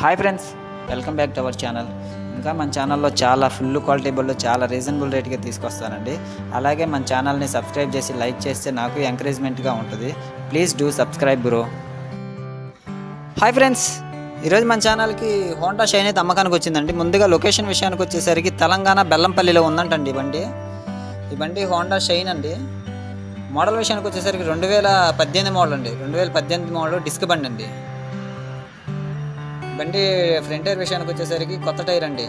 Hi friends welcome back to our channel ఇంకా మన ఛానల్లో చాలా ఫుల్ క్వాలిటీబుల్లో చాలా రీజనబుల్ రేట్గా తీసుకొస్తానండి. అలాగే మన ఛానల్ని సబ్స్క్రైబ్ చేసి లైక్ చేస్తే నాకు ఎంకరేజ్మెంట్గా ఉంటుంది. Please do subscribe bro hi friends ఈరోజు మన ఛానల్కి హోండా షైన్ అయితే అమ్మకానికి వచ్చిందండి. ముందుగా లొకేషన్ విషయానికి వచ్చేసరికి తెలంగాణ బెల్లంపల్లిలో ఉందంటండి ఈ బండి. ఈ బండి హోండా షైన్ అండి. మోడల్ విషయానికి వచ్చేసరికి రెండు వేల పద్దెనిమిది మోడల్ అండి. రెండు వేల పద్దెనిమిది మోడల్ డిస్క్ బండి అండి. బండి ఫ్రంట్ టైర్ విషయానికి వచ్చేసరికి కొత్త టైర్ అండి.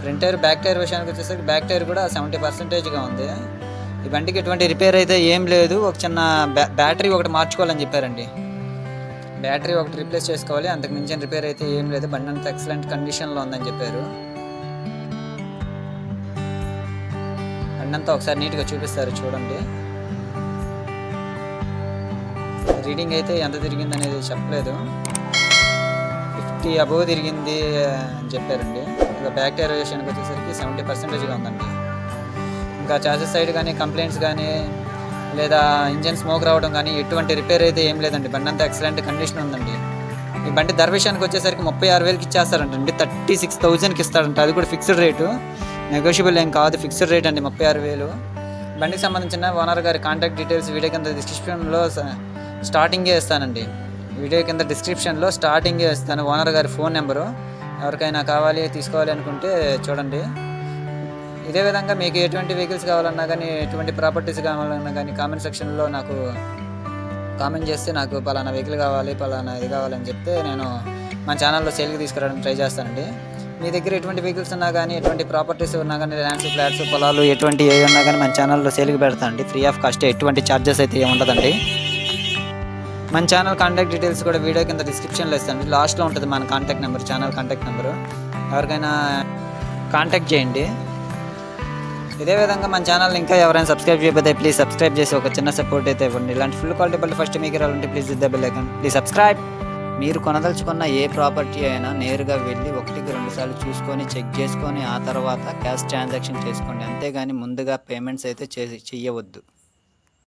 ఫ్రంట్ టైర్ బ్యాక్ టైర్ విషయానికి వచ్చేసరికి బ్యాక్ టైర్ కూడా సెవెంటీ పర్సెంటేజ్గా ఉంది. ఈ బండికి ఎటువంటి రిపేర్ అయితే ఏం లేదు. ఒక చిన్న బ్యాటరీ ఒకటి మార్చుకోవాలని చెప్పారండి. బ్యాటరీ ఒకటి రీప్లేస్ చేసుకోవాలి. అంతకు మించిన రిపేర్ అయితే ఏం లేదు. బండి అంతా ఎక్సలెంట్ కండిషన్లో ఉందని చెప్పారు. బండి అంతా ఒకసారి నీట్గా చూపిస్తారు చూడండి. రీడింగ్ అయితే ఎంత తిరిగింది అనేది చెప్పలేదు. ఫిఫ్టీ అబోవ్ తిరిగింది అని చెప్పారండి. ఇంకా బ్యాక్ టైర్ విషయానికి వచ్చేసరికి సెవెంటీ పర్సెంటేజ్గా ఉందండి. ఇంకా చార్జెస్ సైడ్ కానీ కంప్లైంట్స్ కానీ లేదా ఇంజన్ స్మోక్ రావడం కానీ ఎటువంటి రిపేర్ అయితే ఏం లేదండి. బండి అంతా ఎక్సలెంట్ కండిషన్ ఉందండి. ఈ బండి ధర విషయానికి వచ్చేసరికి ముప్పై ఆరు వేలకి ఇచ్చేస్తారంటండి థర్టీ సిక్స్ థౌజండ్కి ఇస్తారంట. అది కూడా ఫిక్స్డ్ రేటు. నెగోషియబుల్ ఏం కాదు. ఫిక్స్డ్ రేట్ అండి ముప్పై ఆరు వేలు. బండికి సంబంధించిన ఓనర్ గారి కాంటాక్ట్ డీటెయిల్స్ వీడియో కింద డిస్క్రిప్షన్లో స్టార్టింగే ఇస్తానండి. వీడియో కింద డిస్క్రిప్షన్లో స్టార్టింగే ఇస్తాను. ఓనర్ గారి ఫోన్ నెంబరు ఎవరికైనా కావాలి తీసుకోవాలి అనుకుంటే చూడండి. ఇదే విధంగా మీకు ఎటువంటి వెహికల్స్ కావాలన్నా కానీ ఎటువంటి ప్రాపర్టీస్ కావాలన్నా కానీ కామెంట్ సెక్షన్లో నాకు కామెంట్ చేస్తే నాకు పలానా వెహికల్ కావాలి పలానా ఇది కావాలని చెప్తే నేను మా ఛానల్లో సేల్కి తీసుకురావడానికి ట్రై చేస్తానండి. మీ దగ్గర ఎటువంటి వెహికల్స్ ఉన్నా కానీ ఎటువంటి ప్రాపర్టీస్ ఉన్నా కానీ ల్యాండ్స్ ఫ్లాట్స్ పొలాలు ఎటువంటి ఏవి ఉన్నా కానీ మన ఛానల్లో సేల్కి పెడతానండి. ఫ్రీ ఆఫ్ కాస్ట్ ఎటువంటి ఛార్జెస్ అయితే ఏమి ఉండదండి మన ఛానల్ కాంటాక్ట్ డీటెయిల్స్ కూడా వీడియో కింద డిస్క్రిప్షన్లో ఇస్తాను. లాస్ట్లో ఉంటుంది మన contact number channel contact number ఎవరికైనా కాంటాక్ట్ చేయండి. ఇదే విధంగా మన ఛానల్ ఇంకా ఎవరైనా సబ్స్క్రైబ్ చేయకపోతే ప్లీజ్ సబ్స్క్రైబ్ చేసి ఒక చిన్న సపోర్ట్ అయితే ఇవ్వండి. ఇలాంటి ఫుల్ క్వాలిటీ బట్టి ఫస్ట్ మీకు రావాలంటే ప్లీజ్ ఇద్ద బెల్ ఐకాన్ ప్లీజ్ సబ్స్క్రైబ్ మీరు కొనదలుచుకున్న ఏ ప్రాపర్టీ అయినా నేరుగా వెళ్ళి ఒకటికి రెండుసార్లు చూసుకొని చెక్ చేసుకొని ఆ తర్వాత క్యాష్ ట్రాన్సాక్షన్ చేసుకోండి. అంతేగాని ముందుగా పేమెంట్స్ అయితే చేసి చెయ్యవద్దు.